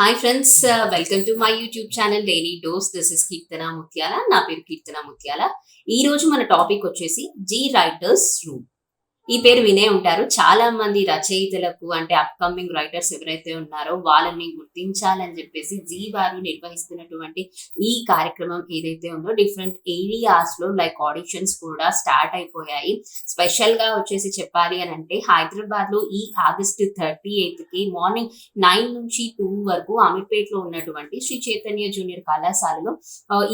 Hi friends welcome to my YouTube channel daily dose this is Keerthana Muthyala నా పేరు కీర్తన ముత్యాల ఈ రోజు మన టాపిక్ వచ్చేసి జీ రైటర్స్ రూమ్ ఈ పేరు వినే ఉంటారు. చాలా మంది రచయితలకు అంటే అప్కమింగ్ రైటర్స్ ఎవరైతే ఉన్నారో వాళ్ళని గుర్తించాలని చెప్పేసి జీ వారు నిర్వహిస్తున్నటువంటి ఈ కార్యక్రమం ఏదైతే ఉందో డిఫరెంట్ ఏరియాస్లో లైక్ ఆడిషన్స్ కూడా స్టార్ట్ అయిపోయాయి. స్పెషల్గా వచ్చేసి చెప్పాలి అని అంటే హైదరాబాద్లో ఈ ఆగస్ట్ థర్టీ ఎయిత్కి మార్నింగ్ నైన్ నుంచి టూ వరకు అమీర్పేట్లో ఉన్నటువంటి శ్రీ చైతన్య జూనియర్ కళాశాలలో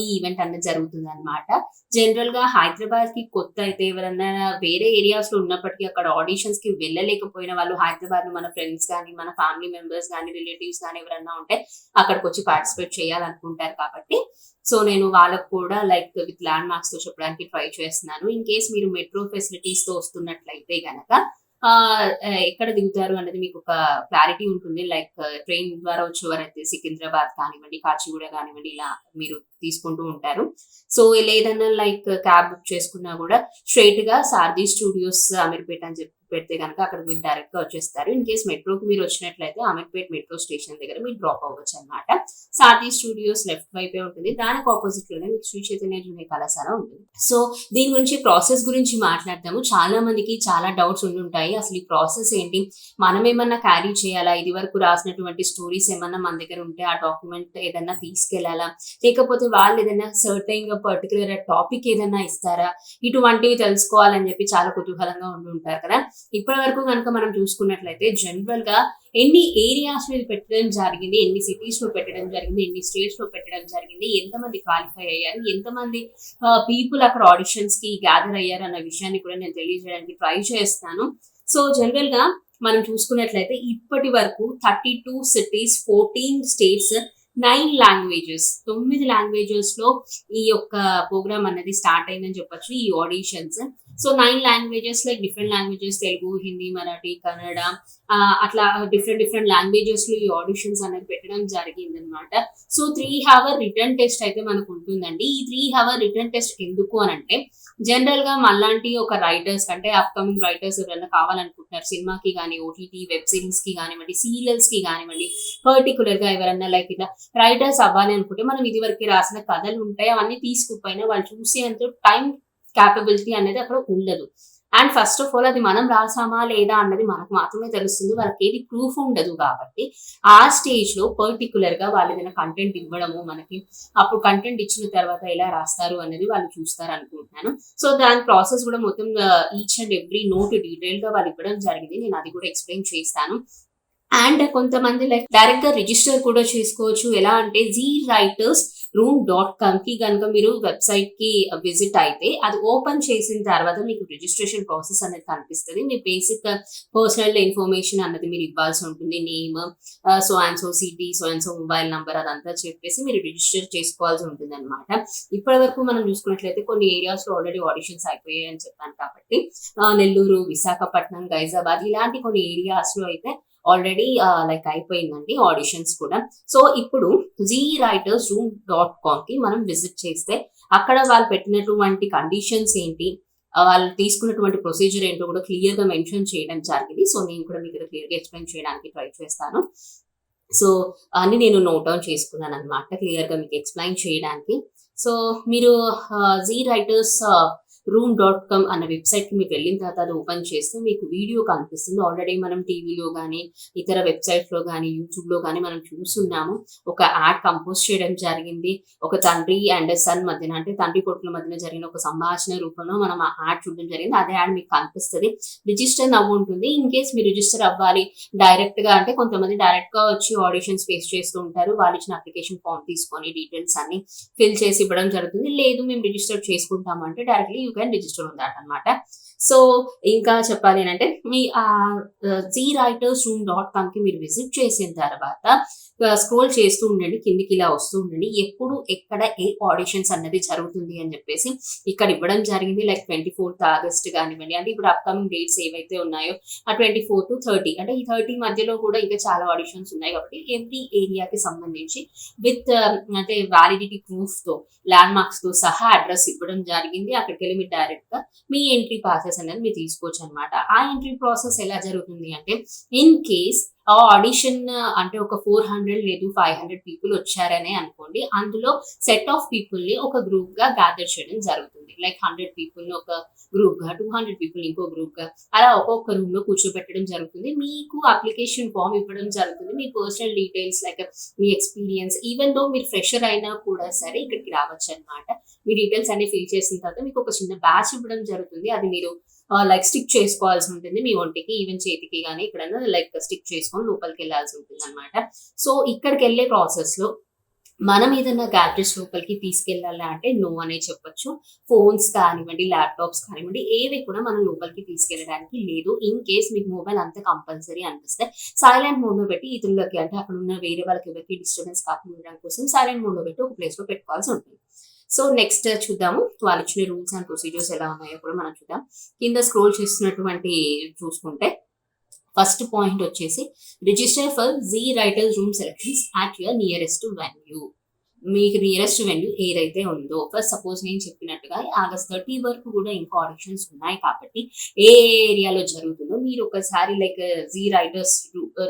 ఈ ఈవెంట్ అన్నది జరుగుతుంది అనమాట జనరల్గా హైదరాబాద్కి కొత్త అయితే ఎవరన్నా వేరే ఏరియాస్లో ఉన్నప్పటికీ అక్కడ ఆడిషన్స్కి వెళ్ళలేకపోయిన వాళ్ళు హైదరాబాద్లో మన ఫ్రెండ్స్ కానీ మన ఫ్యామిలీ మెంబర్స్ కానీ రిలేటివ్స్ కానీ ఎవరన్నా ఉంటే అక్కడికి వచ్చి పార్టిసిపేట్ చేయాలనుకుంటారు కాబట్టి. సో నేను వాళ్ళకు కూడా లైక్ విత్ ల్యాండ్ మార్క్స్తో చెప్పడానికి ట్రై చేస్తున్నాను. ఇన్ కేస్ మీరు మెట్రో ఫెసిలిటీస్తో వస్తున్నట్లయితే గనక ఎక్కడ దిగుతారు అనేది మీకు ఒక క్లారిటీ ఉంటుంది. లైక్ ట్రైన్ ద్వారా వచ్చేవారైతే సికింద్రాబాద్ కానివ్వండి కాచిగూడ కానివ్వండి ఇలా మీరు తీసుకుంటూ ఉంటారు. సో లేదన్నా లైక్ క్యాబ్ బుక్ చేసుకున్నా కూడా స్ట్రైట్గా సారథి స్టూడియోస్ అమీర్పేట అని చెప్పి పెడితే కనుక అక్కడ మీరు డైరెక్ట్గా వచ్చేస్తారు. ఇన్ కేస్ మెట్రోకి మీరు వచ్చినట్లయితే అమీర్పేట్ మెట్రో స్టేషన్ దగ్గర మీరు డ్రాప్ అవ్వచ్చు అనమాట సాతి స్టూడియోస్ లెఫ్ట్ వైపే ఉంటుంది. దానికి ఆపోజిట్లోనే మీకు శ్రీ చైతన్య జూనియర్ కళాశాల ఉంటుంది. సో దీని గురించి ప్రాసెస్ గురించి మాట్లాడతాము చాలా మందికి చాలా డౌట్స్ ఉండుంటాయి అసలు ఈ ప్రాసెస్ ఏంటి? మనం ఏమన్నా క్యారీ చేయాలా? ఇది వరకు రాసినటువంటి స్టోరీస్ ఏమన్నా మన దగ్గర ఉంటే ఆ డాక్యుమెంట్ ఏదన్నా తీసుకెళ్ళాలా? లేకపోతే వాళ్ళు ఏదైనా సర్టైన్గా పర్టికులర్ టాపిక్ ఏదైనా ఇస్తారా? ఇటువంటివి తెలుసుకోవాలని చెప్పి చాలా కుతూహలంగా ఉండి ఉంటారు కదా. ఇప్పటి వరకు కనుక మనం చూసుకున్నట్లయితే జనరల్గా ఎన్ని ఏరియాస్ మీద పెట్టడం జరిగింది ఎన్ని సిటీస్లో పెట్టడం జరిగింది ఎన్ని స్టేట్స్లో పెట్టడం జరిగింది ఎంతమంది క్వాలిఫై అయ్యారు ఎంతమంది పీపుల్ అక్కడ ఆడిషన్స్కి గ్యాదర్ అయ్యారు అన్న విషయాన్ని కూడా నేను తెలియజేయడానికి ట్రై చేస్తాను. సో జనరల్గా మనం చూసుకున్నట్లయితే ఇప్పటి వరకు thirty two cities fourteen states nine languages తొమ్మిది లాంగ్వేజెస్లో ఈ యొక్క ప్రోగ్రామ్ అనేది స్టార్ట్ అయిందని చెప్పొచ్చు ఈ auditions so nine languages like different languages Telugu Hindi Marathi Kannada అట్లా డిఫరెంట్ డిఫరెంట్ లాంగ్వేజెస్లో ఈ ఆడిషన్స్ అనేది పెట్టడం జరిగింది అనమాట so three hour written test అయితే మనకు ఉంటుందండి. ఈ త్రీ హవర్ రిటర్న్ టెస్ట్ ఎందుకు అని అంటే జనరల్గా మళ్ళాంటి ఒక రైటర్స్ అంటే అప్కమింగ్ రైటర్స్ ఎవరైనా కావాలనుకుంటున్నారు సినిమాకి కానీ ఓటీటీ వెబ్ సిరీస్కి కానివ్వండి సీరియల్స్కి కానివ్వండి పర్టికులర్గా ఎవరన్నా లైక్ ఇలా రైటర్స్ అవ్వాలి అనుకుంటే మనం ఇదివరకు రాసిన కథలు ఉంటాయి అవన్నీ తీసుకుపోయినా వాళ్ళు చూసేంత టైం క్యాపబిలిటీ అనేది అక్కడ ఉండదు. అండ్ ఫస్ట్ ఆఫ్ ఆల్ అది మనం రాసామా లేదా అన్నది మనకు మాత్రమే తెలుస్తుంది. వాళ్ళకి ఏది ప్రూఫ్ ఉండదు కాబట్టి ఆ స్టేజ్లో పర్టికులర్గా వాళ్ళు ఏదైనా కంటెంట్ ఇవ్వడము మనకి అప్పుడు కంటెంట్ ఇచ్చిన తర్వాత ఎలా రాస్తారు అనేది వాళ్ళు చూస్తారు అనుకుంటున్నాను సో దాని ప్రాసెస్ కూడా మొత్తం ఈచ్ అండ్ ఎవ్రీ నోట్ డీటెయిల్గా వాళ్ళు ఇవ్వడం జరిగింది. నేను అది కూడా ఎక్స్ప్లెయిన్ చేస్తాను. అండ్ కొంతమంది లైక్ డైరెక్ట్గా రిజిస్టర్ కూడా చేసుకోవచ్చు. ఎలా అంటే జీ రైటర్స్ రూమ్ డాట్ కామ్కి కనుక మీరు వెబ్సైట్కి విజిట్ అయితే అది ఓపెన్ చేసిన తర్వాత మీకు రిజిస్ట్రేషన్ ప్రాసెస్ అనేది కనిపిస్తుంది. మీ బేసిక్ పర్సనల్ ఇన్ఫర్మేషన్ అన్నది మీరు ఇవ్వాల్సి ఉంటుంది. Name so and so city so and so mobile number అదంతా చెప్పేసి మీరు రిజిస్టర్ చేసుకోవాల్సి ఉంటుంది అనమాట ఇప్పటి వరకు మనం చూసుకున్నట్లయితే కొన్ని ఏరియాస్లో ఆల్రెడీ ఆడిషన్స్ అయిపోయాయి అని చెప్పాను కాబట్టి నెల్లూరు విశాఖపట్నం గైజాబాద్ ఇలాంటి కొన్ని ఏరియాస్లో అయితే ఆల్రెడీ లైక్ uh, అయిపోయిందండి ఆడిషన్స్ కూడా. సో ఇప్పుడు జీ రైటర్స్ రూమ్ డాట్ కామ్కి మనం విజిట్ చేస్తే అక్కడ వాళ్ళు పెట్టినటువంటి కండిషన్స్ ఏంటి వాళ్ళు తీసుకున్నటువంటి ప్రొసీజర్ ఏంటో కూడా క్లియర్గా మెన్షన్ చేయడం జరిగింది. సో నేను కూడా మీకు క్లియర్గా ఎక్స్ప్లెయిన్ చేయడానికి ట్రై చేస్తాను. సో అన్ని నేను నోట్ డౌన్ చేసుకున్నాను అనమాట క్లియర్గా మీకు ఎక్స్ప్లెయిన్ చేయడానికి. సో మీరు Zee writers room dot com అన్న వెబ్సైట్కి మీరు వెళ్ళిన తర్వాత అది ఓపెన్ చేస్తే మీకు వీడియో కనిపిస్తుంది. ఆల్రెడీ మనం టీవీలో కానీ ఇతర వెబ్సైట్లో కానీ యూట్యూబ్లో కానీ మనం చూస్తున్నాము. ఒక యాడ్ కంపోజ్ చేయడం జరిగింది. ఒక తండ్రి అండ్ సన్ మధ్యన అంటే తండ్రి కొడుకుల మధ్యన జరిగిన ఒక సంభాషణ రూపంలో మనం ఆ యాడ్ చూడడం జరిగింది. అదే యాడ్ మీకు కనిపిస్తుంది. రిజిస్టర్ నవ్వు ఉంటుంది. ఇన్ కేస్ మీరు రిజిస్టర్ అవ్వాలి డైరెక్ట్గా అంటే కొంతమంది డైరెక్ట్గా వచ్చి ఆడిషన్స్ ఫేస్ చేస్తూ ఉంటారు. వాళ్ళు ఇచ్చిన అప్లికేషన్ ఫామ్ తీసుకొని డీటెయిల్స్ అన్ని ఫిల్ చేసి ఇవ్వడం జరుగుతుంది. లేదు మేము రిజిస్టర్ చేసుకుంటాం అంటే డైరెక్ట్లీ యూ కెన్ రిజిస్టర్ ఉంది అనమాట సో ఇంకా చెప్పాలి అంటే మీ జీ రైటర్స్ రూమ్ డాట్ కామ్కి మీరు విజిట్ చేసిన తర్వాత స్క్రోల్ చేస్తూ ఉండండి కిందికి ఇలా వస్తూ ఉండండి. ఎప్పుడు ఎక్కడ ఏ ఆడిషన్స్ అన్నది జరుగుతుంది అని చెప్పేసి ఇక్కడ ఇవ్వడం జరిగింది. లైక్ ట్వంటీ ఫోర్త్ ఆగస్ట్ కానివ్వండి. అంటే ఇప్పుడు అప్కమింగ్ డేట్స్ ఏవైతే ఉన్నాయో ఆ ట్వంటీ ఫోర్ టు థర్టీ అంటే ఈ థర్టీ మధ్యలో కూడా ఇంకా చాలా ఆడిషన్స్ ఉన్నాయి కాబట్టి ఎవ్రీ ఏరియాకి సంబంధించి విత్ um, అంటే వ్యాలిడిటీ ప్రూఫ్తో ల్యాండ్ మార్క్స్తో సహా అడ్రస్ ఇవ్వడం జరిగింది. అక్కడికి వెళ్ళి మీరు డైరెక్ట్గా మీ ఎంట్రీ ప్రాసెస్ అనేది మీరు తీసుకోవచ్చు అనమాట ఆ ఎంట్రీ ప్రాసెస్ ఎలా జరుగుతుంది అంటే ఇన్ కేస్ ఆడిషన్ అంటే ఒక ఫోర్ హండ్రెడ్ లేదు ఫైవ్ హండ్రెడ్ పీపుల్ వచ్చారనే అనుకోండి అందులో సెట్ ఆఫ్ పీపుల్ని ఒక గ్రూప్గా గ్యాదర్ చేయడం జరుగుతుంది. లైక్ హండ్రెడ్ పీపుల్ని ఒక గ్రూప్గా టూ హండ్రెడ్ పీపుల్ ఇంకో గ్రూప్గా అలా ఒక్కొక్క రూమ్లో కూర్చోబెట్టడం జరుగుతుంది. మీకు అప్లికేషన్ ఫామ్ ఇవ్వడం జరుగుతుంది. మీ పర్సనల్ డీటెయిల్స్ లైక్ మీ ఎక్స్పీరియన్స్ ఈవెన్ దో మీరు ఫ్రెషర్ అయినా కూడా సరే ఇక్కడికి రావచ్చు అనమాట మీ డీటెయిల్స్ అన్ని ఫిల్ చేసిన తర్వాత మీకు ఒక చిన్న బ్యాచ్ ఇవ్వడం జరుగుతుంది. అది మీరు లైక్ స్టిక్ చేసుకోవాల్సి ఉంటుంది మీ ఒంటికి ఈవెన్ చేతికి కానీ ఎక్కడైనా లైక్ స్టిక్ చేసుకొని లోపలికి వెళ్ళాల్సి ఉంటుంది అనమాట సో ఇక్కడికి వెళ్ళే ప్రాసెస్లో మనం ఏదైనా గ్యాడ్జెట్స్ లోపలికి తీసుకెళ్ళాలి అంటే నో అనే చెప్పొచ్చు. ఫోన్స్ కానివ్వండి ల్యాప్టాప్స్ కానివ్వండి ఏవి కూడా మనం లోపలికి తీసుకెళ్ళడానికి లేదు. ఇన్ కేస్ మీకు మొబైల్ అంత కంపల్సరీ అనిపిస్తే సైలెంట్ మోడ్లో పెట్టి ఇతరులకి అంటే అక్కడ ఉన్న వేరే వాళ్ళకి ఎవరికి డిస్టర్బెన్స్ కాకుండా ఉండడం కోసం సైలెంట్ మోడ్లో పెట్టి ఒక ప్లేస్లో పెట్టుకోవాల్సి ఉంటుంది. సో నెక్స్ట్ చూద్దాము. వాళ్ళు ఇచ్చిన రూల్స్ అండ్ ప్రొసీజర్స్ ఎలా ఉన్నాయో కూడా మనం చూద్దాం. కింద స్క్రోల్ చేస్తున్నటువంటి చూసుకుంటే ఫస్ట్ పాయింట్ వచ్చేసి register for Zee writers room selections at your nearest venue మీకు నియరెస్ట్ వెన్యూ ఏదైతే ఉందో. ఫస్ట్ సపోజ్ నేను చెప్పినట్టుగా ఆగస్ట్ థర్టీ వరకు కూడా ఇంకా ఆడిషన్స్ ఉన్నాయి కాబట్టి ఏ ఏరియాలో జరుగుతుందో మీరు ఒకసారి like Zee writers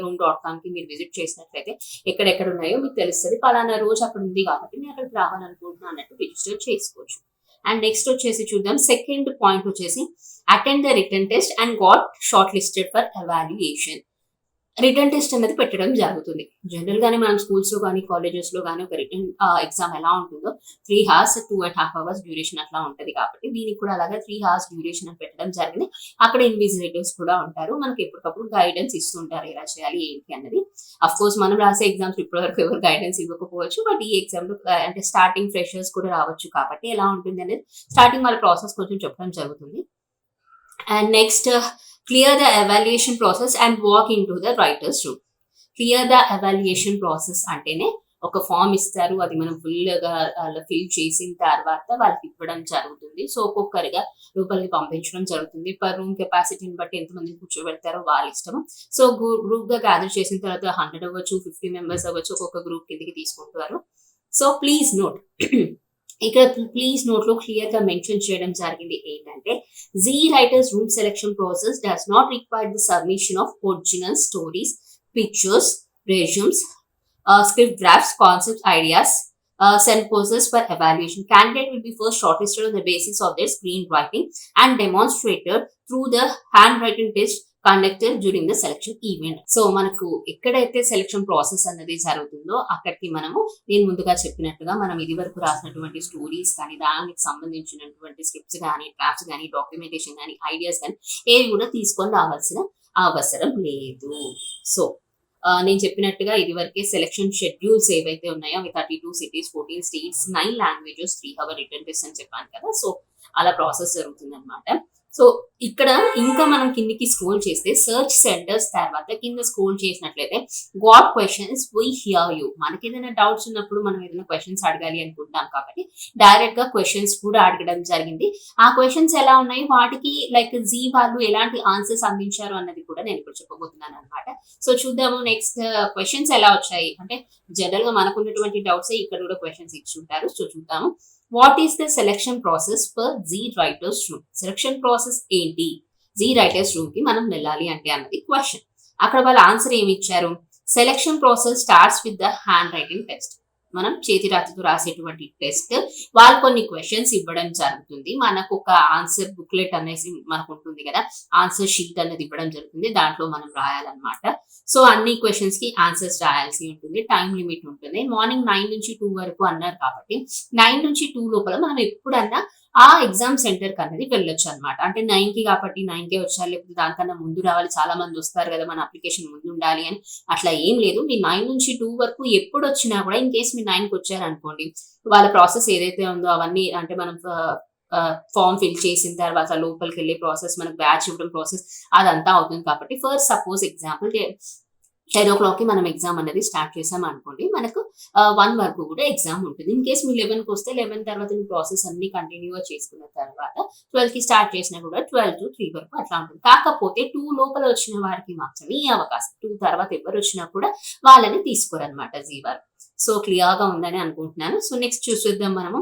room dot కామ్కి మీరు విజిట్ చేసినట్లయితే ఎక్కడెక్కడ ఉన్నాయో మీకు తెలుస్తుంది. పలానా రోజు అక్కడ ఉంది కాబట్టి నేను అక్కడికి రావాలనుకుంటున్నాను అన్నట్టు రిజిస్టర్ చేసుకోవచ్చు. అండ్ నెక్స్ట్ వచ్చేసి చూద్దాం. సెకండ్ పాయింట్ వచ్చేసి attend the written test and got shortlisted for evaluation written test అనేది పెట్టడం జరుగుతుంది. జనరల్ గానే మనం స్కూల్స్లో కానీ కాలేజెస్లో కానీ ఒక రిటర్న్ ఎగ్జామ్ ఎలా ఉంటుందో three hours two and half hours duration అట్లా ఉంటుంది కాబట్టి దీనికి కూడా అలాగే త్రీ హార్స్ డ్యూరేషన్ అని పెట్టడం జరిగింది. అక్కడ ఇన్విజిలేటర్స్ కూడా ఉంటారు. మనకి ఎప్పటికప్పుడు గైడెన్స్ ఇస్తుంటారు ఎలా చేయాలి ఏంటి అన్నది. అఫ్ కోర్స్ మనం రాసే ఎగ్జామ్స్ ఇప్పటి వరకు ఎవరు గైడెన్స్ ఇవ్వకపోవచ్చు. బట్ ఈ ఎగ్జామ్లో అంటే స్టార్టింగ్ ఫ్రెషర్స్ కూడా రావచ్చు కాబట్టి ఎలా ఉంటుంది అనేది స్టార్టింగ్ వాళ్ళ ప్రాసెస్ కొంచెం చెప్పడం జరుగుతుంది. And next clear the evaluation process and walk in to the writers room clear the evaluation process అంటేనే ఒక ఫామ్ ఇస్తారు. అది మనం ఫుల్గా ఫిల్ చేసిన తర్వాత వాళ్ళకి ఇవ్వడం జరుగుతుంది. సో ఒక్కొక్కరిగా లోపలికి పంపించడం జరుగుతుంది. పర్ రూమ్ కెపాసిటీని బట్టి ఎంతమంది కూర్చోబెడతారో వాళ్ళ ఇష్టం సో గ్రూప్గా గ్యాదర్ చేసిన తర్వాత హండ్రెడ్ అవ్వచ్చు ఫిఫ్టీ మెంబర్స్ అవ్వచ్చు ఒక్కొక్క గ్రూప్ కిందకి తీసుకుంటారు. సో ప్లీజ్ నోట్ ఇక్కడ ప్లీజ్ నోట్ లో క్లియర్ గా మెన్షన్ చేయడం జరిగింది ఏంటంటే Zee writers room selection process does not require the submission of original stories pictures resumes script drafts concepts ideas send poses for evaluation. Candidate will be first shortlisted on the basis of their screenwriting and demonstrated through the handwriting test conducted during the selection event so మనకు ఎక్కడైతే selection process అనేది జరుగుతుందో అక్కడికి మనము నేను ముందుగా చెప్పినట్టుగా మనం ఇది వరకు రాసినటువంటి స్టోరీస్ కానీ దానికి సంబంధించినటువంటి స్క్రిప్ట్స్ కానీ డ్రాఫ్ట్స్ కానీ డాక్యుమెంటేషన్ కానీ ఐడియాస్ కానీ ఏవి కూడా తీసుకొని రావాల్సిన అవసరం లేదు. సో నేను చెప్పినట్టుగా ఇది వరకే సెలక్షన్ షెడ్యూల్స్ ఏవైతే ఉన్నాయో అవి thirty two cities fourteen states nine languages three hour written test అని చెప్పాను కదా. సో అలా ప్రాసెస్ జరుగుతుంది అనమాట సో ఇక్కడ ఇంకా మనం కిందికి స్క్రోల్ చేస్తే సర్చ్ సెంటర్స్ తర్వాత కింద స్క్రోల్ చేసినట్లయితే got questions we hear you మనకి ఏదైనా డౌట్స్ ఉన్నప్పుడు మనం ఏదైనా క్వశ్చన్స్ అడగాలి అనుకుంటాం కాబట్టి డైరెక్ట్గా క్వశ్చన్స్ కూడా అడగడం జరిగింది. ఆ క్వశ్చన్స్ ఎలా ఉన్నాయి? వాటికి లైక్ జీ వాళ్ళు ఎలాంటి ఆన్సర్స్ అందించారు అన్నది కూడా నేను ఇప్పుడు చెప్పబోతున్నాను అనమాట సో చూద్దాము నెక్స్ట్ క్వశ్చన్స్ ఎలా వచ్చాయి? అంటే జనరల్గా మనకున్నటువంటి డౌట్స్ ఇక్కడ కూడా క్వశ్చన్స్ ఇచ్చి ఉంటారు. సో చూద్దాము. What is the selection process for Zee writers room selection process ఏంటి జీ రైటర్స్ రూమ్కి మనం వెళ్ళాలి అంటే అన్నది క్వశ్చన్ అక్కడ వాళ్ళ ఆన్సర్ ఏమి ఇచ్చారు? Selection process starts with the handwriting test మనం చేతి రాతతో రాసేటువంటి టెస్ట్ వాళ్ళు కొన్ని క్వశ్చన్స్ ఇవ్వడం జరుగుతుంది. మనకు ఒక ఆన్సర్ బుక్లెట్ అనేసి మనకు ఉంటుంది కదా. ఆన్సర్ షీట్ అనేది ఇవ్వడం జరుగుతుంది. దాంట్లో మనం రాయాలన్నమాట. సో అన్ని క్వశ్చన్స్కి ఆన్సర్స్ రాయాల్సి ఉంటుంది. టైం లిమిట్ ఉంటుంది. మార్నింగ్ నైన్ నుంచి టూ వరకు అన్నారు కాబట్టి నైన్ నుంచి టూ లోపల మనం ఎప్పుడన్నా ఆ ఎగ్జామ్ సెంటర్కి అనేది వెళ్ళొచ్చు అనమాట అంటే నైన్కి కాబట్టి నైన్ కే వచ్చారు లేకపోతే దానికన్నా ముందు రావాలి చాలా మంది వస్తారు కదా మన అప్లికేషన్ ముందు ఉండాలి అని. అట్లా ఏం లేదు. మీ నైన్ నుంచి టూ వరకు ఎప్పుడు వచ్చినా కూడా ఇన్ కేస్ మీరు నైన్కి వచ్చారనుకోండి వాళ్ళ ప్రాసెస్ ఏదైతే ఉందో అవన్నీ అంటే మనం ఫామ్ ఫిల్ చేసిన తర్వాత లోపలికి వెళ్ళే ప్రాసెస్ మనకు బ్యాచ్ ఇవ్వడం ప్రాసెస్ అదంతా అవుతుంది కాబట్టి ఫస్ట్ సపోజ్ ఎగ్జాంపుల్ టెన్ ఓ క్లాక్కి మనం ఎగ్జామ్ అనేది స్టార్ట్ చేసాం అనుకోండి మనకు వన్ వరకు కూడా ఎగ్జామ్ ఉంటుంది. ఇన్ కేస్ మీరు లెవెన్కి వస్తే లెవెన్ తర్వాత మీ ప్రాసెస్ అన్ని కంటిన్యూగా చేసుకున్న తర్వాత ట్వెల్వ్కి స్టార్ట్ చేసినా కూడా ట్వెల్వ్ టు త్రీ వరకు అట్లా ఉంటుంది. కాకపోతే టూ లోపల వచ్చిన వారికి మాత్రమే ఈ అవకాశం. టూ తర్వాత ఎవరు వచ్చినా కూడా వాళ్ళని తీసుకోరనమాట జీవర్ సో క్లియర్గా ఉందని అనుకుంటున్నాను. సో నెక్స్ట్ చూసేద్దాం మనము.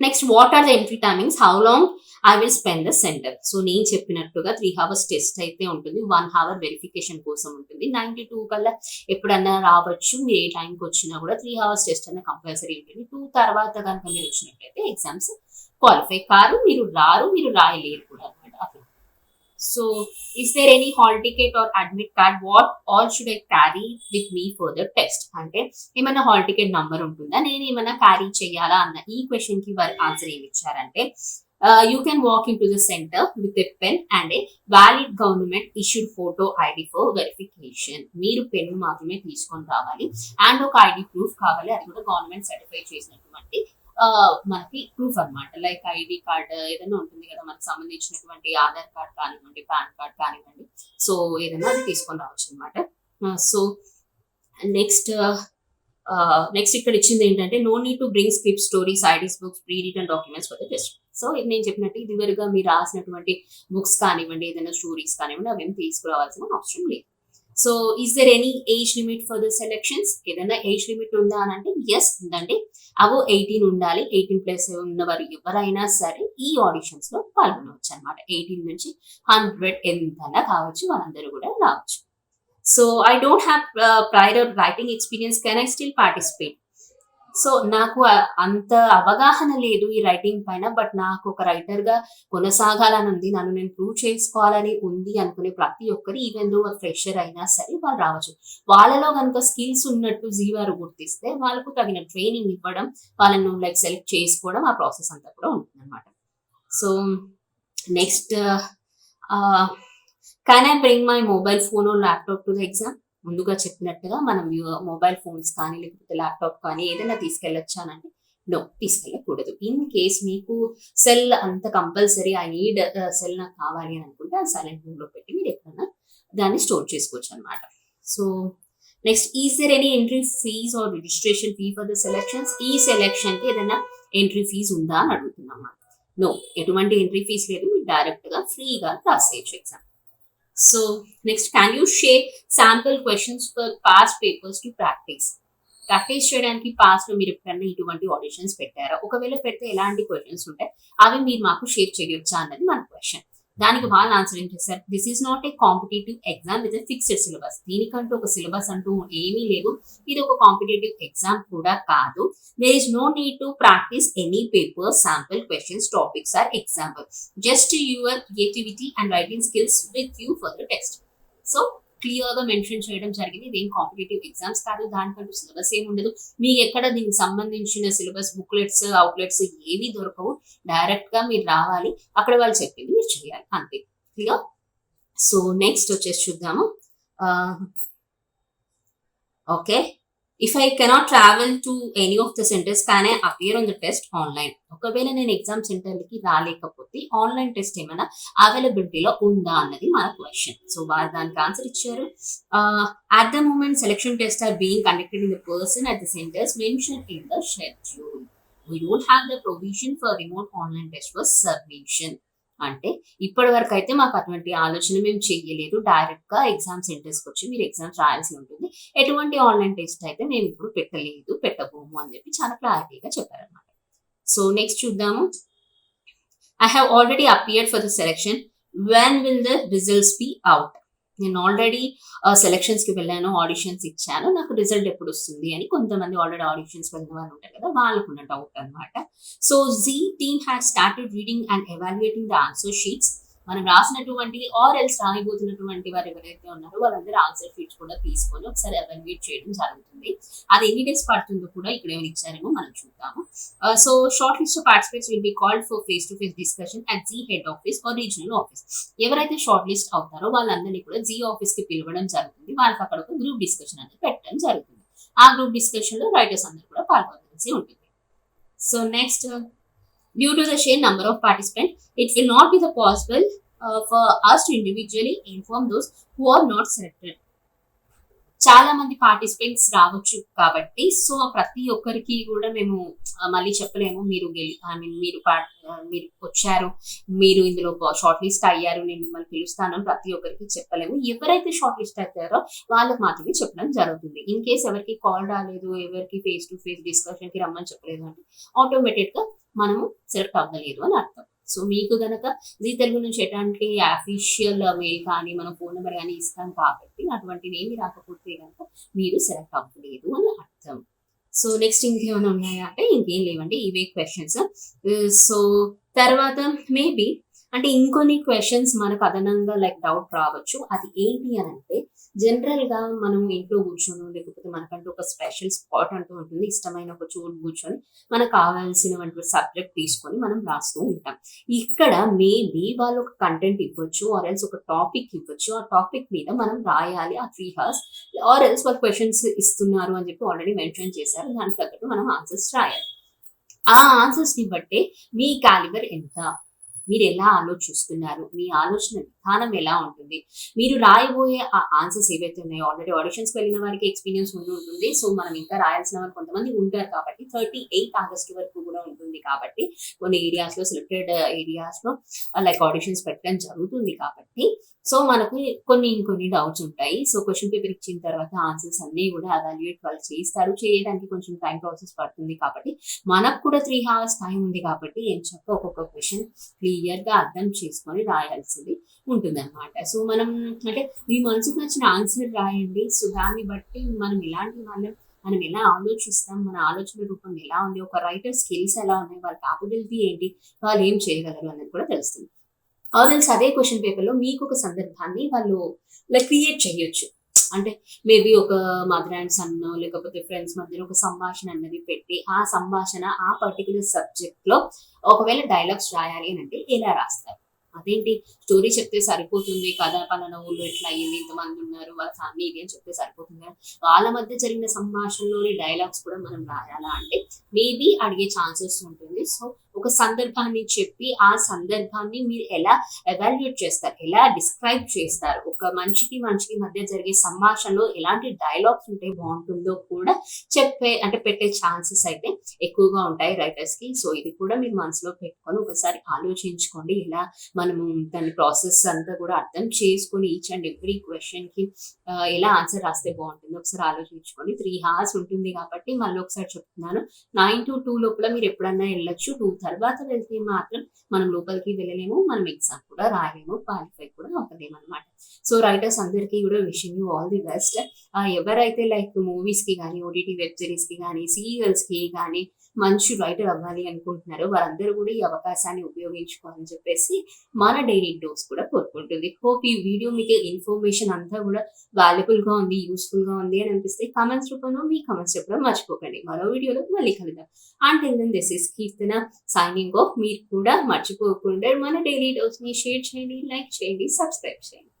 Next what are the entry timings? How long I will spend the centre so నేను చెప్పినట్టుగా త్రీ హవర్స్ టెస్ట్ అయితే ఉంటుంది. వన్ అవర్ వెరిఫికేషన్ కోసం ఉంటుంది. నైన్టీ టూ కల్లా ఎప్పుడన్నా రావచ్చు. మీరు ఏ టైంకి వచ్చినా కూడా త్రీ అవర్స్ టెస్ట్ అన్న కంపల్సరీ ఉంటుంది. టూ తర్వాత కనుక మీరు వచ్చినట్లయితే ఎగ్జామ్స్ క్వాలిఫై కారు. మీరు రారు మీరు రాయలేరు కూడా అనమాట. So is there any hall ticket or admit card what all should I carry with me for the test అంటే ఏమైనా హాల్ టికెట్ నంబర్ ఉంటుందా? నేను ఏమైనా క్యారీ చేయాలా అన్న ఈ క్వశ్చన్కి ఆన్సర్ ఏమి ఇచ్చారంటే you can walk in to the centre with a pen and a valid government issued photo ID for verification మీరు పెన్ మాత్రమే తీసుకొని రావాలి. అండ్ ఒక ఐడి ప్రూఫ్ కావాలి. అది కూడా గవర్నమెంట్ సర్టిఫై చేసినటువంటి uh, మనకి ప్రూఫ్ అన్నమాట. లైక్ ఐడి కార్డ్ ఏదైనా ఉంటుంది కదా మనకు సంబంధించినటువంటి ఆధార్ కార్డ్ కానివ్వండి పాన్ కార్డ్ కానివ్వండి. సో ఏదైనా అది తీసుకొని రావచ్చు అనమాట సో నెక్స్ట్ నెక్స్ట్ ఇక్కడ ఇచ్చింది ఏంటంటే no need to bring script stories ideas books pre written documents for the test so ఇది నేను చెప్పినట్టు ఇదివరగా మీరు రాసినటువంటి బుక్స్ కానివ్వండి ఏదైనా స్టోరీస్ కానివ్వండి అవేమి తీసుకురావాల్సిన అవసరం లేదు. So is there any age limit for the selections ఏదైనా ఏజ్ లిమిట్ ఉందా అని అంటే ఎస్ ఉందండి. అవో ఎయిటీన్ ఉండాలి. ఎయిటీన్ ప్లస్ ఉన్నవారు ఎవరైనా సరే ఈ ఆడిషన్స్లో పాల్గొనవచ్చు అనమాట ఎయిటీన్ నుంచి హండ్రెడ్ ఎంతైనా కావచ్చు వాళ్ళందరూ కూడా రావచ్చు. So I don't have prior writing experience can I still participate so నాకు అంత అవగాహన లేదు ఈ రైటింగ్ పైన బట్ నాకు ఒక రైటర్గా కొనసాగాలని ఉంది. నన్ను నేను ప్రూవ్ చేసుకోవాలని ఉంది అనుకునే ప్రతి ఒక్కరు ఈవెన్ దో ఫ్రెషర్ అయినా సరే వాళ్ళు రావచ్చు. వాళ్ళలో కనుక స్కిల్స్ ఉన్నట్టు జీవారు గుర్తిస్తే వాళ్ళకు తగిన ట్రైనింగ్ ఇవ్వడం వాళ్ళను లైక్ సెలెక్ట్ చేసుకోవడం ఆ ప్రాసెస్ అంతా కూడా ఉంటుంది అనమాట so next can I bring my mobile phone laptop to the exam ముందుగా చెప్పినట్టుగా మనం మొబైల్ ఫోన్స్ కానీ లేకపోతే ల్యాప్టాప్ కానీ ఏదైనా తీసుకెళ్ళొచ్చానంటే నో తీసుకెళ్ళకూడదు. ఇన్ కేస్ మీకు సెల్ అంత కంపల్సరీ ఐ నీడ్ సెల్ నాకు కావాలి అని అనుకుంటే ఆ సైలెంట్ రూమ్లో పెట్టి మీరు ఎక్కడైనా దాన్ని స్టోర్ చేసుకోవచ్చు అనమాట so next is there any entry fees or registration fee for the selections? ఈ సెలెక్షన్కి ఏదైనా ఎంట్రీ ఫీజ్ ఉందా అని అడుగుతున్నాం నో ఎటువంటి ఎంట్రీ ఫీజ్ లేదు. మీరు డైరెక్ట్గా ఫ్రీగా రాసేయచ్చు exam. So next can you share sample questions for past papers to practice practice చేయడానికి పాస్ట్లో మీరు ఎప్పుడైనా ఇటువంటి ఆడిషన్స్ పెట్టారా? ఒకవేళ పెడితే ఎలాంటి క్వశ్చన్స్ ఉంటాయి? అవి మీరు మాకు షేర్ చేయొచ్చా అన్నది మన క్వశ్చన్ దానికి వాళ్ళు ఆన్సర్ ఏం చేశారు? This is not a competitive exam with fixed syllabus దీనికంటూ ఒక సిలబస్ అంటూ ఏమీ లేదు ఇది ఒక కాంపిటేటివ్ ఎగ్జామ్ కూడా కాదు. There is no need to practice any paper sample questions topics or example just your creativity and writing skills with you for the test so క్లియర్గా mention చేయడం జరిగింది. ఇదేం కాంపిటేటివ్ ఎగ్జామ్స్ కాదు దానికంటూ సిలబస్ ఏమి ఉండదు. మీకు ఎక్కడ దీనికి సంబంధించిన సిలబస్ బుక్లెట్స్ అవుట్లెట్స్ ఏవి దొరకవు డైరెక్ట్గా మీరు రావాలి. అక్కడ వాళ్ళు చెప్పింది మీరు చేయాలి. అంతే. క్లియర్? సో నెక్స్ట్ వచ్చేసి చూద్దాము. Okay. If I cannot travel to any of the centres కానీ appear on the test online ఒకవేళ నేను ఎగ్జామ్ సెంటర్కి రాలేకపోతే ఆన్లైన్ టెస్ట్ ఏమైనా అవైలబిలిటీలో ఉందా అన్నది మన క్వశ్చన్ సో వారు దానికి ఆన్సర్ ఇచ్చారు. At the moment selection test are being conducted in the person at the centres mention in the schedule we don't have the provision for remote online test for submission అంటే ఇప్పటి వరకు అయితే మాకు అటువంటి ఆలోచన మేము చెయ్యలేదు. డైరెక్ట్గా ఎగ్జామ్ సెంటర్స్కి వచ్చి మీరు ఎగ్జామ్స్ రాయాల్సి ఉంటుంది. ఎటువంటి ఆన్లైన్ టెస్ట్ అయితే మేము ఇప్పుడు పెట్టలేదు పెట్టబోము అని చెప్పి చాలా క్లారిటీగా చెప్పారనమాట సో నెక్స్ట్ చూద్దాము. I have already appeared for the selection when will the results be out నేను ఆల్రెడీ సెలెక్షన్స్కి వెళ్ళాను ఆడిషన్స్ ఇచ్చాను నాకు రిజల్ట్ ఎప్పుడు వస్తుంది అని కొంతమంది ఆల్రెడీ ఆడిషన్స్ వెళ్ళిన వాళ్ళు ఉంటారు కదా వాళ్ళకున్న డౌట్ అనమాట so Zee team had started reading and evaluating the answer sheets మనం రాసినటువంటి ఆర్ ఎల్స్ రాయబోతున్నటువంటి వారు ఎవరైతే ఉన్నారో వాళ్ళందరూ ఆన్సర్ షీట్స్ కూడా తీసుకొని ఒకసారి ఎవాల్యుయేట్ చేయడం జరుగుతుంది. అది ఎన్ని డేస్ పడుతుందో కూడా ఇక్కడ ఏమైనా ఇచ్చారేమో మనం చూద్దాము. So shortlist participants will be called for face to face discussion at Zee head office or regional office ఎవరైతే షార్ట్ లిస్ట్ అవుతారో వాళ్ళందరినీ కూడా జీ ఆఫీస్కి పిలవడం జరుగుతుంది. వాళ్ళకి అక్కడ ఒక గ్రూప్ డిస్కషన్ అనేది పెట్టడం జరుగుతుంది. ఆ గ్రూప్ డిస్కషన్లో రైటర్స్ అందరూ కూడా పాల్గొనాల్సి ఉంటుంది. So next due to the sheer number of participants, it will not be possible uh, for us to individually inform those who are not selected. చాలా మంది పార్టిసిపెంట్స్ రావచ్చు కాబట్టి సో ప్రతి ఒక్కరికి కూడా మేము మళ్ళీ చెప్పలేము. మీరు గెలి ఐ మీన్ మీరు పా- మీరు వచ్చారు మీరు ఇందులో షార్ట్ లిస్ట్ అయ్యారు నేను మిమ్మల్ని పిలుస్తాను ప్రతి ఒక్కరికి చెప్పలేము. ఎవరైతే షార్ట్ లిస్ట్ అవుతారో వాళ్ళకి మాత్రమే చెప్పడం జరుగుతుంది. ఇన్ కేస్ ఎవరికి కాల్ రాలేదు ఎవరికి ఫేస్ టు ఫేస్ డిస్కషన్కి రమ్మని చెప్పలేదు అంటే ఆటోమేటెడ్గా మనము సెలెక్ట్ అవ్వలేదు అని అర్థం. సో మీకు గనక జీ తెలుగు నుంచి ఎటువంటి అఫీషియల్ మెయిల్ కానీ మన ఫోన్ నెంబర్ కానీ ఇస్తాం కాబట్టి అటువంటివి ఏమి రాకపోతే కనుక మీరు సెలెక్ట్ అవ్వలేదు అని అర్థం. సో నెక్స్ట్ ఇంకేమైనా ఉన్నాయా అంటే ఇంకేం లేవండి ఇవే క్వశ్చన్స్ సో తర్వాత మేబీ అంటే ఇంకొన్ని క్వశ్చన్స్ మనకు అదనంగా లైక్ డౌట్ రావచ్చు. అది ఏంటి అని అంటే జనరల్గా మనం ఇంట్లో కూర్చొని లేకపోతే మనకంటూ ఒక స్పెషల్ స్పాట్ అంటూ ఉంటుంది. ఇష్టమైన ఒక చోటు కూర్చొని మనకు కావాల్సినటువంటి సబ్జెక్ట్ తీసుకొని మనం రాస్తూ ఉంటాం. ఇక్కడ మేబీ వాళ్ళు ఒక కంటెంట్ ఇవ్వచ్చు ఆర్ ఎల్స్ ఒక టాపిక్ ఇవ్వచ్చు. ఆ టాపిక్ మీద మనం రాయాలి ఆ త్రీ హవర్స్ ఆర్ ఎల్స్ వాళ్ళు క్వశ్చన్స్ ఇస్తున్నారు అని చెప్పి ఆల్రెడీ మెన్షన్ చేశారు. దానికి తగ్గట్టు మనం ఆన్సర్స్ రాయాలి. ఆ ఆన్సర్స్ని బట్టే మీ క్యాలిబర్ ఎంత? మీరు ఎలా ఆలోచిస్తున్నారు? మీ ఆలోచన విధానం ఎలా ఉంటుంది? మీరు రాయబోయే ఆ ఆన్సర్స్ ఏవైతే ఉన్నాయో ఆల్రెడీ ఆడిషన్స్కి వెళ్ళిన వారికి ఎక్స్పీరియన్స్ ఉండి ఉంటుంది. సో మనం ఇంకా రాయాల్సిన వారు కొంతమంది ఉంటారు కాబట్టి థర్టీ ఎయిత్ ఆగస్ట్ వరకు కూడా ఉంటుంది. కాబట్టి కొన్ని ఏరియాస్లో సెలెక్టెడ్ ఏరియాస్లో లైక్ ఆడిషన్స్ పెట్టడం జరుగుతుంది కాబట్టి. సో మనకు కొన్ని ఇంకొన్ని డౌట్స్ ఉంటాయి. సో క్వశ్చన్ పేపర్ ఇచ్చిన తర్వాత ఆన్సర్స్ అన్ని కూడా అవాల్యుయేట్ వాళ్ళు చేస్తారు చేయడానికి కొంచెం టైం ప్రాసెస్ పడుతుంది కాబట్టి. మనకు కూడా త్రీ అవర్స్ టైం ఉంది కాబట్టి ఏం చెప్ప ఒక్కొక్క క్వశ్చన్ క్లియర్గా అర్థం చేసుకొని రాయాల్సింది ఉంటుందన్నమాట. సో మనం అంటే మీ మనసుకు నచ్చిన ఆన్సర్ రాయండి. సో దాన్ని బట్టి మనం ఇలాంటి వాళ్ళం మనం ఎలా ఆలోచిస్తాం? మన ఆలోచన రూపం ఎలా ఉంది? ఒక రైటర్ స్కిల్స్ ఎలా ఉన్నాయి? వాళ్ళ క్యాపబిలిటీ ఏంటి? వాళ్ళు ఏం చేయగలరు అనేది కూడా తెలుస్తుంది. ఆర్ఎల్స్ అదే క్వశ్చన్ పేపర్లో మీకు ఒక సందర్భాన్ని వాళ్ళు లైక్ క్రియేట్ చేయొచ్చు. అంటే మేబీ ఒక మదర్ అండ్ సన్ లేకపోతే ఫ్రెండ్స్ మధ్యలో ఒక సంభాషణ అన్నది పెట్టి ఆ సంభాషణ ఆ పర్టికులర్ సబ్జెక్ట్లో ఒకవేళ డైలాగ్స్ రాయాలి అని అంటే ఎలా రాస్తారు? అదేంటి స్టోరీ చెప్తే సరిపోతుంది. కథ పలానా ఊళ్ళో ఇట్లా అయ్యింది? ఇంతమంది ఉన్నారు. వాళ్ళ ఫ్యామిలీ ఇది అని చెప్తే సరిపోతుంది వాళ్ళ మధ్య జరిగిన సంభాషణలోని డైలాగ్స్ కూడా మనం రాయాలా? అంటే మేబీ అడిగే ఛాన్సెస్ ఉంటుంది. సో ఒక సందర్భాన్ని చెప్పి ఆ సందర్భాన్ని మీరు ఎలా ఎవాల్యుయేట్ చేస్తారు? ఎలా డిస్క్రైబ్ చేస్తారు? ఒక మనిషికి మనిషికి మధ్య జరిగే సంభాషణలో ఎలాంటి డైలాగ్స్ ఉంటే బాగుంటుందో కూడా చెప్పే అంటే పెట్టే ఛాన్సెస్ అయితే ఎక్కువగా ఉంటాయి రైటర్స్కి. సో ఇది కూడా మీరు మనసులో పెట్టుకొని ఒకసారి ఆలోచించుకోండి. ఎలా మనము దాని ప్రాసెస్ అంతా కూడా అర్థం చేసుకొని ఈచ్ అండ్ ఎవ్రీ క్వశ్చన్కి ఎలా ఆన్సర్ రాస్తే బాగుంటుందో ఒకసారి ఆలోచించుకోండి. త్రీ హార్స్ ఉంటుంది కాబట్టి మళ్ళీ ఒకసారి చెప్తున్నాను. నైన్ టు టూ లోపల మీరు ఎప్పుడన్నా వెళ్ళొచ్చు. టూ తర్వాత వెళ్తే మాత్రం మనం లోపలికి వెళ్ళలేము మనం ఎగ్జామ్ కూడా రాయలేము క్వాలిఫై కూడా అవ్వలేము అనమాట సో రైటర్స్ అందరికీ కూడా wishing you all the best ఎవరైతే లైక్ మూవీస్కి కానీ ఓటీటీ వెబ్ సిరీస్కి కానీ సీరియల్స్కి కానీ మంచి రైటర్ అవ్వాలి అనుకుంటున్నారో. వారందరూ కూడా ఈ అవకాశాన్ని ఉపయోగించుకోవాలని చెప్పేసి మన డైరీ డోస్ కూడా కోరుకుంటుంది. హోప్ ఈ వీడియో మీకు ఇన్ఫర్మేషన్ అంతా కూడా వాల్యుబుల్గా ఉంది యూస్ఫుల్గా ఉంది అని అనిపిస్తే కామెంట్స్ రూపంలో మీ కామెంట్స్ చెప్పడం మర్చిపోకండి. మరో వీడియోలో మళ్ళీ కలుద్దాం. And then this is Keerthana signing off మీరు కూడా మర్చిపోకుండా మన డైలీ డోస్ని షేర్ చేయండి లైక్ చేయండి సబ్స్క్రైబ్ చేయండి.